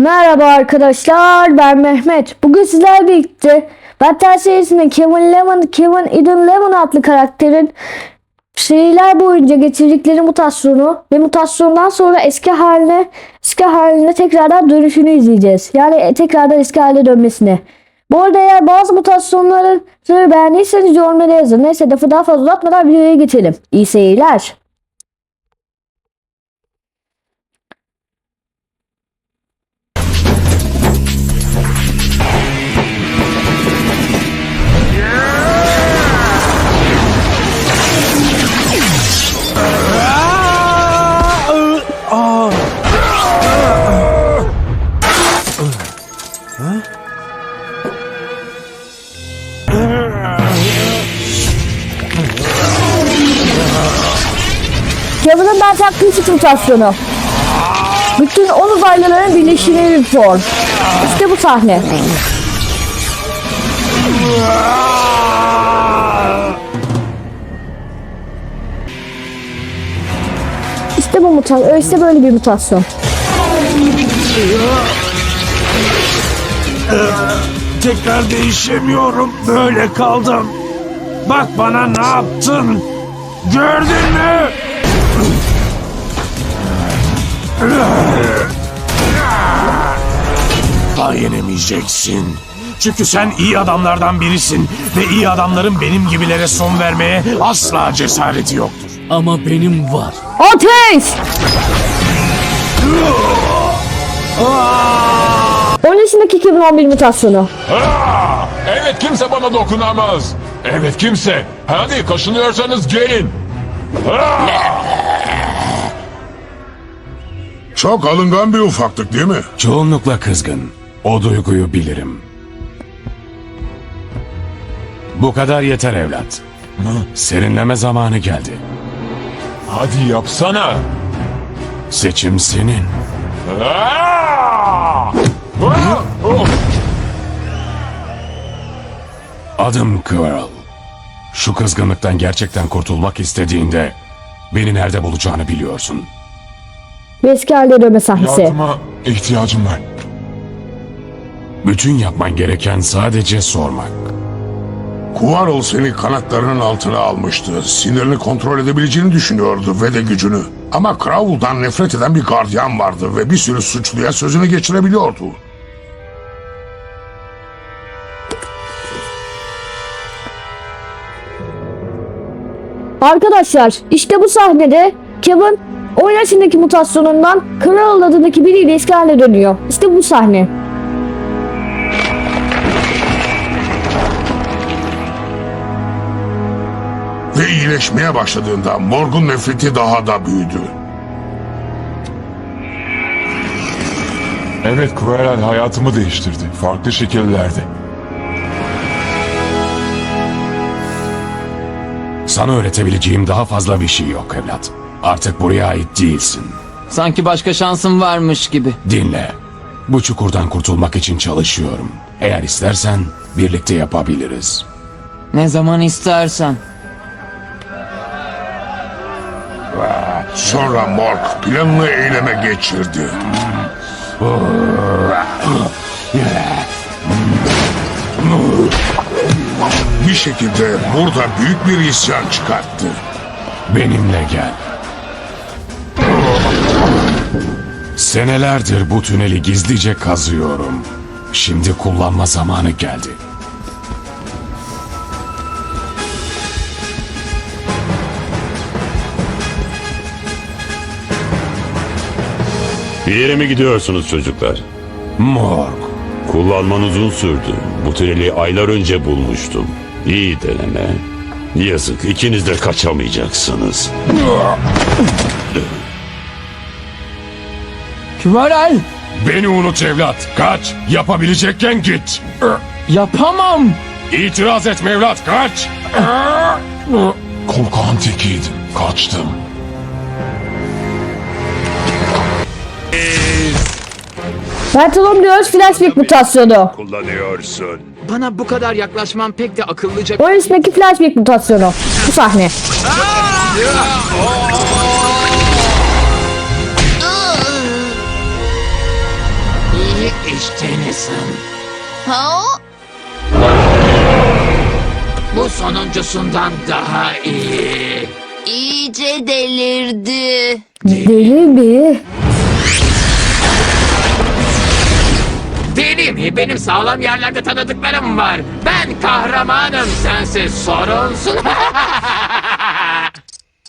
Merhaba arkadaşlar ben Mehmet. Bugün sizlerle birlikte Battle serisinde Kevin Lemon, Kevin Eden Lemon adlı karakterin seriler boyunca getirdikleri mutasyonu ve mutasyondan sonra eski haline eski haline tekrardan dönüşünü izleyeceğiz. Yani tekrardan eski haline dönmesini. Bu arada eğer bazı mutasyonları beğendiyseniz yorumlara yazın. Neyse lafı daha fazla uzatmadan videoya geçelim. İyi seyirler. Ben taklit mutasyonu. Bütün 10 uzaylıların birleşimi bir form. İşte bu sahne. İşte bu mutasyon. İşte böyle bir mutasyon. Tekrar değişemiyorum. Böyle kaldım. Bak bana ne yaptın. Gördün mü? Daha yenemeyeceksin. Çünkü sen iyi adamlardan birisin ve iyi adamların benim gibilere son vermeye asla cesareti yoktur. Ama benim var. Ateş! 10 yaşındaki 2011 mutasyonu. Aa! Evet kimse bana dokunamaz. Evet kimse. Hadi kaşınıyorsanız gelin. Çok alıngan bir ufaklık değil mi? Çoğunlukla kızgın. O duyguyu bilirim. Bu kadar yeter evlat. Serinleme zamanı geldi. Hadi yapsana. Seçim senin. Adım Quirrell. Şu kızgınlıktan gerçekten kurtulmak istediğinde beni nerede bulacağını biliyorsun. Ve eski haline dönme sahnesi. Yardıma ihtiyacım var. Bütün yapman gereken sadece sormak. Quarrel seni kanatlarının altına almıştı. Sinirini kontrol edebileceğini düşünüyordu ve de gücünü. Ama Crowell'dan nefret eden bir gardiyan vardı ve bir sürü suçluya sözünü geçirebiliyordu. Arkadaşlar işte bu sahnede Kevin 10 yaşındaki mutasyonundan Kral adındaki biriyle eski haline dönüyor. İşte bu sahne. Ve iyileşmeye başladığında Morg'un nefreti daha da büyüdü. Evet Querel hayatımı değiştirdi. Farklı şekillerde. Sana öğretebileceğim daha fazla bir şey yok evlat. Artık buraya ait değilsin. Sanki başka şansım varmış gibi. Dinle. Bu çukurdan kurtulmak için çalışıyorum. Eğer istersen birlikte yapabiliriz. Ne zaman istersen. Sonra Morg planını eyleme geçirdi. Bir şekilde burada büyük bir isyan çıkarttı. Benimle gel. Senelerdir bu tüneli gizlice kazıyorum. Şimdi kullanma zamanı geldi. Bir yere mi gidiyorsunuz çocuklar? Morg. Kullanman uzun sürdü. Bu tüneli aylar önce bulmuştum. İyi deneme. Yazık ikiniz de kaçamayacaksınız. Küvarel! Beni unut evlat. Kaç. Yapabilecekken git. Yapamam! İtiraz etme evlat. Kaç. Korkağın tekiydim. Kaçtım. Phantom diyoruz flashback mutasyonu. Kullanıyorsun. Bana bu kadar yaklaşman pek de akıllıca... 10 yaşındaki flashback mutasyonu. Bu sahne. iş Tennyson. Ha? Bu sonuncusundan daha iyi. İyice delirdi. Deli mi? Benim sağlam yerlerde tanıdıklarım var. Ben kahramanım, sensiz sorunsun.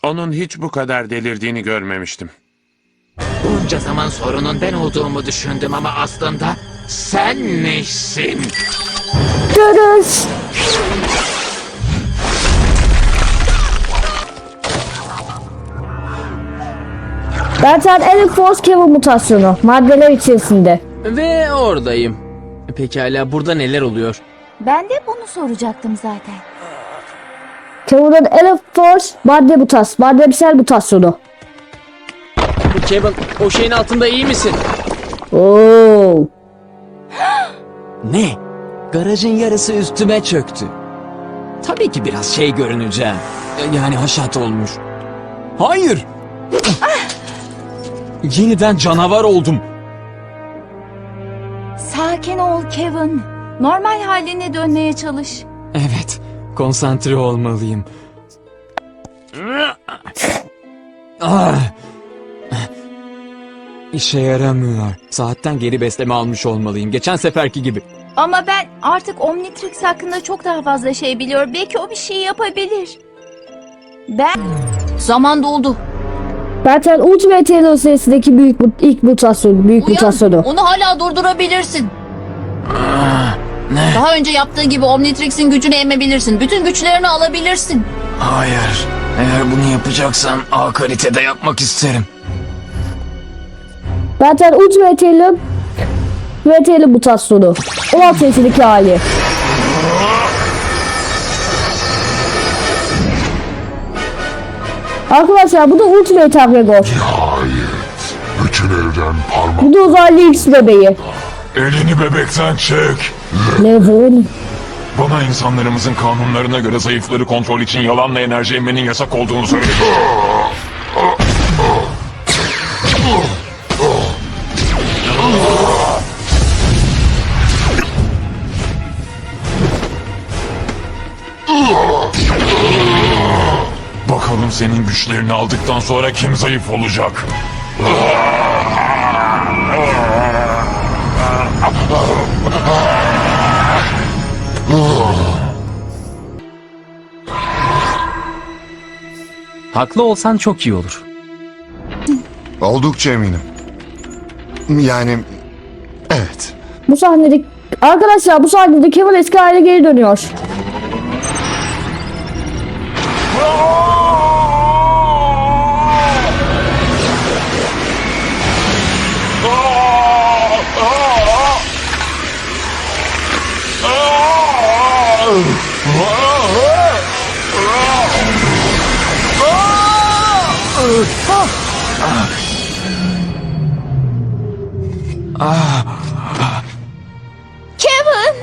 Onun hiç bu kadar delirdiğini görmemiştim. Bunca zaman sorunun ben olduğumu düşündüm ama aslında senmişsin. Görüş. Bertan Elite Force Kevin mutasyonu maddeler içerisinde. Ve oradayım. Pekala burada neler oluyor? Ben de bunu soracaktım zaten. Kevin'in Elite Force madde mutas, maddemsel mutasyonu. Kevin o şeyin altında iyi misin? Oo. Ne? Garajın yarısı üstüme çöktü. Tabii ki biraz şey görüneceğim. Yani haşat olmuş. Hayır. Yeniden canavar oldum. Sakin ol Kevin. Normal haline dönmeye çalış. Evet, konsantre olmalıyım. Ah! İşe yaramıyor. Saatten geri besleme almış olmalıyım. Geçen seferki gibi. Ama ben artık Omnitrix hakkında çok daha fazla şey biliyorum. Belki o bir şey yapabilir. Ben... Zaman doldu. Bertan Ultimate serisindeki büyük mut- ilk mutasyonu, büyük mutasyonu. Onu hala durdurabilirsin. Ne? Daha önce yaptığı gibi Omnitrix'in gücünü emebilirsin. Bütün güçlerini alabilirsin. Hayır. Eğer bunu yapacaksan A kalitede yapmak isterim. Ultimate Halo Ultimate Halo mutasyonu. 16 yaşındaki hali. Arkadaşlar bu da Ultimate Agregor. Nihayet. Bütün evren parmak Bu da uzaylı X bebeği. Elini bebekten çek. Level. Bana insanlarımızın kanunlarına göre zayıfları kontrol için yalanla enerji emmenin yasak olduğunu söyledi. Bakalım senin güçlerini aldıktan sonra kim zayıf olacak? Haklı olsan çok iyi olur. Oldukça eminim. Yani evet. Bu sahnede Arkadaşlar bu sahnede Kevin eski haline geri dönüyor. Kevin!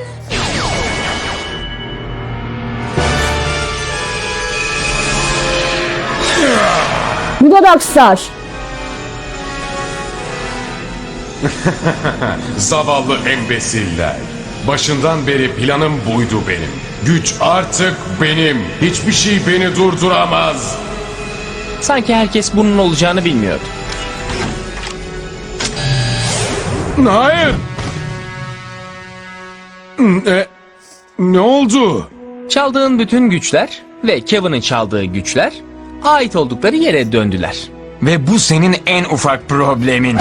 Bu da Rockstar. Zavallı embesiller. Başından beri planım buydu benim. Güç artık benim. Hiçbir şey beni durduramaz. Sanki herkes bunun olacağını bilmiyordu. Hayır. E, ne oldu? Çaldığın bütün güçler ve Kevin'in çaldığı güçler ait oldukları yere döndüler. Ve bu senin en ufak problemin.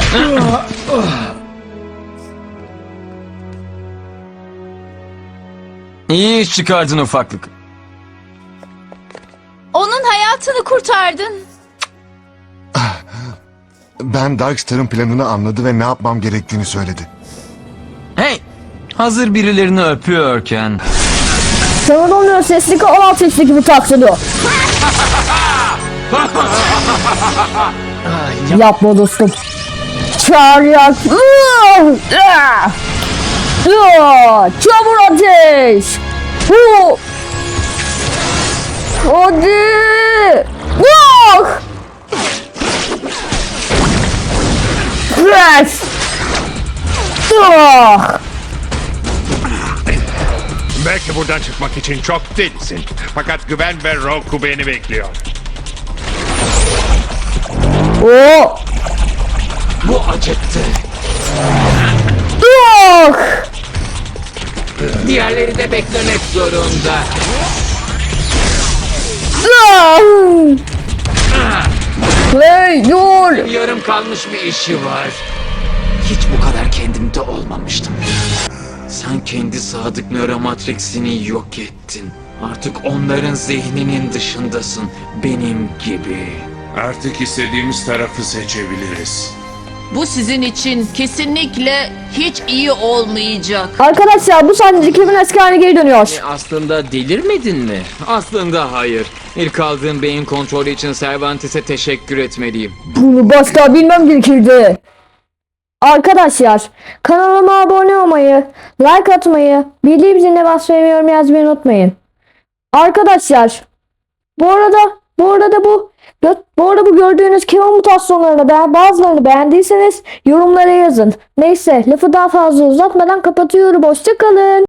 İyi iş çıkardın ufaklık. Onun hayatını kurtardın. Ben Darkstar'ın planını anladı ve ne yapmam gerektiğini söyledi. Hey, hazır birilerini öpüyorken. Kevin olmuyor sesli 16 yaşındaki mutasyonu. Yapma dostum. Çağır yak. Çamur ateş. Hu. Hadi. Yok. Yes. Ah! Belki buradan çıkmak için çok delisin. Fakat güven ve Roku beni bekliyor. Oo! Bu acıttı. Ah! Diğerleri de beklemek zorunda. Hey dur! Yarım kalmış bir işi var. Hiç bu kadar kendimde olmamıştım. Sen kendi sadık nöromatriksini yok ettin. Artık onların zihninin dışındasın. Benim gibi. Artık istediğimiz tarafı seçebiliriz. Bu sizin için kesinlikle hiç iyi olmayacak. Arkadaşlar bu sahne Kevin eski haline geri dönüyor. Aslında delirmedin mi? Aslında hayır. İlk aldığım beyin kontrolü için Cervantes'e teşekkür etmeliyim. Bunu başta bilmem gerekirdi. Arkadaşlar kanalıma abone olmayı, like atmayı, bildiğim ziline basmayı ve yorum yazmayı unutmayın. Arkadaşlar bu arada bu arada bu bu arada bu gördüğünüz Kevin mutasyonlarını beğen, bazılarını beğendiyseniz yorumlara yazın. Neyse lafı daha fazla uzatmadan kapatıyorum. Hoşçakalın.